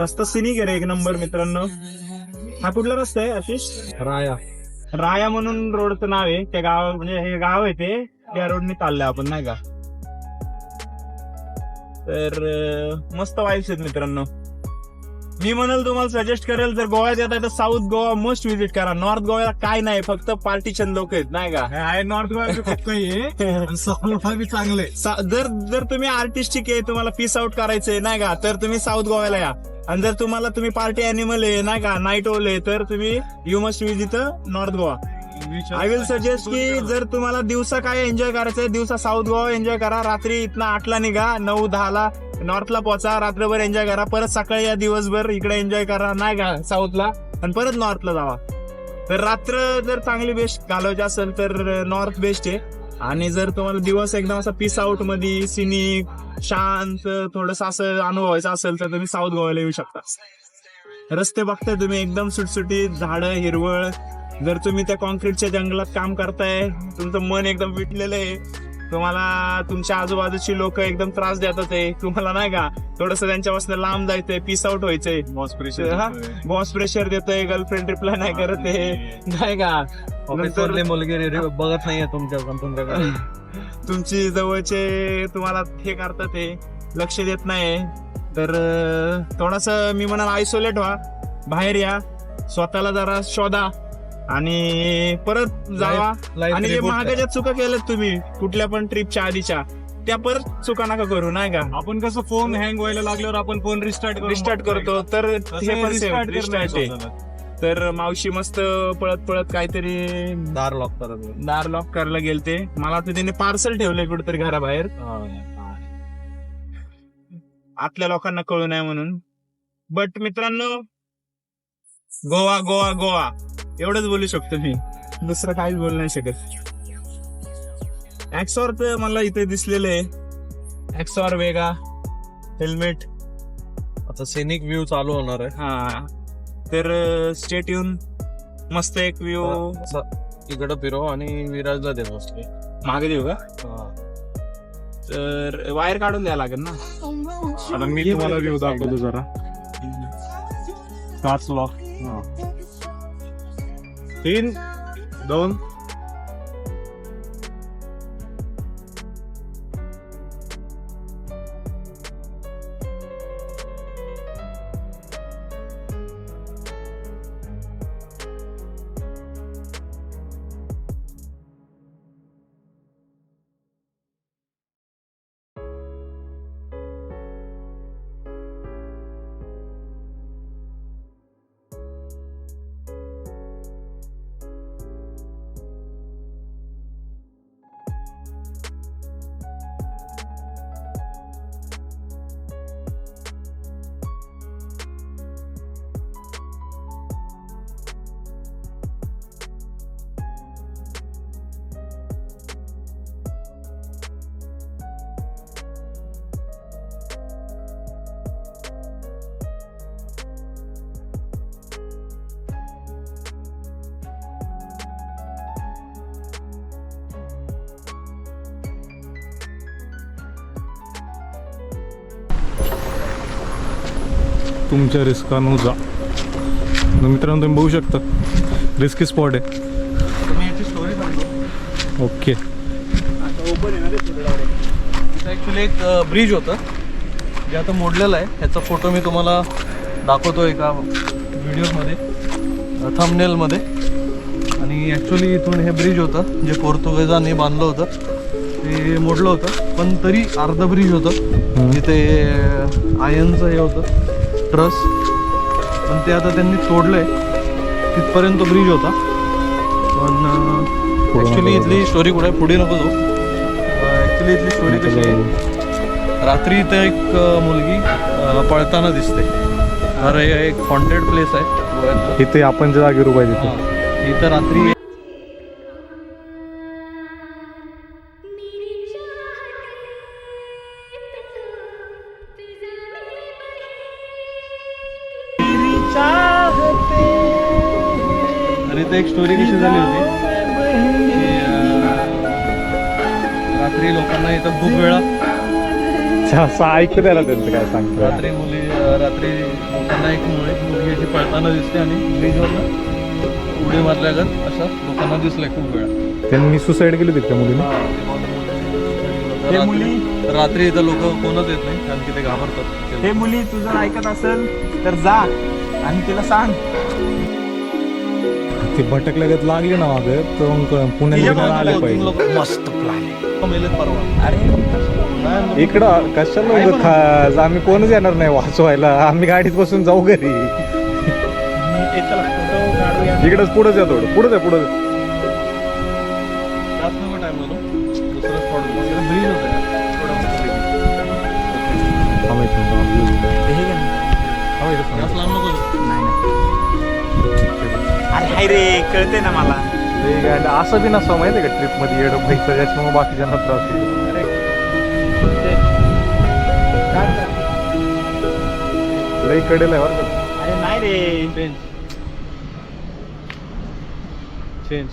रस्ता सिनिक आहे रे एक नंबर मित्रांनो. हा कुठला रस्ता आहे आशिष? राया. राया म्हणून रोडचं नाव आहे. त्या गाव म्हणजे हे गाव आहे ते. त्या रोडने चाललंय आपण नाही का? तर मस्त वाईब्स आहेत मित्रांनो. मी म्हणाल तुम्हाला सजेस्ट करेल जर गोव्यात येत आहे तर साऊथ गोवा मस्ट विजिट करा. नॉर्थ गोव्याला काय नाही फक्त पार्टीशन लोक आहेत नाही का? आहे नॉर्थ गोवा खूप काही आहे आणि साऊथ गोवा बी चांगले सा- जर जर तुम्ही आर्टिस्टिक आहे तुम्हाला पीस आउट करायचंय नाही का? तर तुम्ही साऊथ गोव्याला या. आणि जर तुम्हाला तुम्ही पार्टी अॅनिमल आहे नाही का? नाईट ओल आहे तर तुम्ही you must visit North Goa I will suggest की जर तुम्हाला दिवसा काय एन्जॉय करायचंय दिवसा साऊथ गोवा एन्जॉय करा. रात्री इथनं आठला निघा नऊ दहाला. नॉर्थला पोचा रात्रभर एन्जॉय करा. परत सकाळी या दिवसभर इकडे एन्जॉय करा नाही का साऊथला? आणि परत नॉर्थला जावा. तर रात्र जर चांगली बेस्ट घालवायची असेल तर नॉर्थ बेस्ट आहे. आणि जर तुम्हाला दिवस एकदम असा पीस आउटमध्ये सिनिक शांत थोडस असं अनुभवायचं असेल तर तुम्ही साऊथ गोव्याला येऊ शकता. रस्ते बघताय तुम्ही एकदम सुटसुटीत झाडं हिरवळ. जर तुम्ही त्या कॉन्क्रीटच्या जंगलात काम करताय तुमचं मन एकदम विटलेलं आहे. तुम्हाला तुमच्या आजूबाजूची लोक एकदम त्रास देतात आहे तुम्हाला नाही का थोडस त्यांच्यापासून लांब जायचंय पीस आउट व्हायचंय. बॉस हा? बॉस प्रेशर देतोय गर्लफ्रेंड रिप्लाय नाही करत आहे नाही का? ऑफिसरले मुलगे रे- बघत नाहीये तुमच्या तुमच्याकडे तुमची जवळचे तुम्हाला हे करतात हे. लक्ष देत नाही तर थोडस मी म्हणाल आयसोलेट व्हा. बाहेर या. स्वतःला जरा शोधा. आणि परत जावा. Life आणि जे reboot महागाच्या चुका केल्यात तुम्ही कुठल्या पण ट्रिपच्या आधीच्या त्या परत चुका नका करू नाही का? आपण कसं फोन हँग व्हायला लागल्यावर आपण फोन रिस्टार्ट रिस्टार्ट करतो. तर हे पण सेम रिस्टार्ट आहे. तर मावशी मस्त पळत पळत काहीतरी दार लॉक करत दार लॉक करायला गेलते. मला वाटतं त्याने पार्सल ठेवलंय कुठेतरी घराबाहेर. आतल्या लोकांना कळू नये म्हणून. बट मित्रांनो गोवा गोवा गोवा. एवढंच बोलू शकतो मी. दुसरं काहीच बोलू नाही शकत. ऍक्सॉर तर मला इथे दिसलेलं आहे. ऍक्सॉर वेगा हेल्मेट आता सिनिक व्ह्यू चालू होणार आहे. हा. तर स्टेट येऊन मस्त एक व्ह्यू इकडं फिरव आणि विराजला दे मोस्टली मागे देऊ का? तर वायर काढून द्यायला लागेल ना. आता मी तुम्हाला व्ह्यू दाखवतो जरा. काच लॉक तीन दोन. तुमच्या रिस्कानं जा. तर मित्रांनो तुम्ही बघू शकता. रिस्की स्पॉट आहे. ओके ॲक्च्युली एक ब्रिज होतं. जे आता मोडलेलं आहे. ह्याचा फोटो मी तुम्हाला दाखवतो एका व्हिडिओमध्ये थंबनेलमध्ये आणि ॲक्च्युली इथून हे ब्रिज होतं जे पोर्तुगीजांनी बांधलं होतं. ते मोडलं होतं. पण तरी अर्ध ब्रिज होतं. जिथे आयनचं हे होतं. ट्रस पण ते आता त्यांनी तोडलंय. तिथपर्यंत ब्रिज होता. पण ॲक्च्युली इथली स्टोरी कुठे? आहे? पुढे नको जाऊ. ॲक्च्युली इथली स्टोरी कशी आहे? रात्री इथं एक मुलगी पळताना दिसते. हे एक हॉन्टेड प्लेस आहे. इथे आपण ज्या जागेवर उभा आहे. तिथे. इथं रात्री इथं एक स्टोरी कशी झाली होती? की, रात्री लोकांना इथं खूप वेळा अच्छा असं ऐकू द्यायला त्यांचं काय सांगतो रात्री मुली रात्री लोकांना एक मुली मुलगी अशी पळताना दिसते आणि ब्रिजवरनं उडी मारल्यागत अशा लोकांना दिसलंय खूप वेळा. त्यांनी सुसाईड केली होती त्या मुलीने. हे मुली- रात्री इथं लोक कोणच येत नाही कारण की ते घाबरतात. हे मुली तू जर ऐकत असेल तर जा आणि तिला सांग. ती भटकल्यागत लागली ना मागं तर मग पुण्याला आले पाहिजे. मस्त प्लॅन मेलेत परवा. अरे इकडं कशाला खास आम्ही कोणच येणार नाही वाचवायला आम्ही गाडीत बसून जाऊ घरी. इकडंच पुढंच या थोडं पुढंच आहे पुढंच अरे हाय रे कळते ना मला. लई गाडी- असं बी नसतं माहिती का ट्रिपमध्ये येडं पैसा त्याच्यामुळे बाकीच्यांना त्रास होतो. लई कडेल आहे बरं का. अरे नाही रे. Change change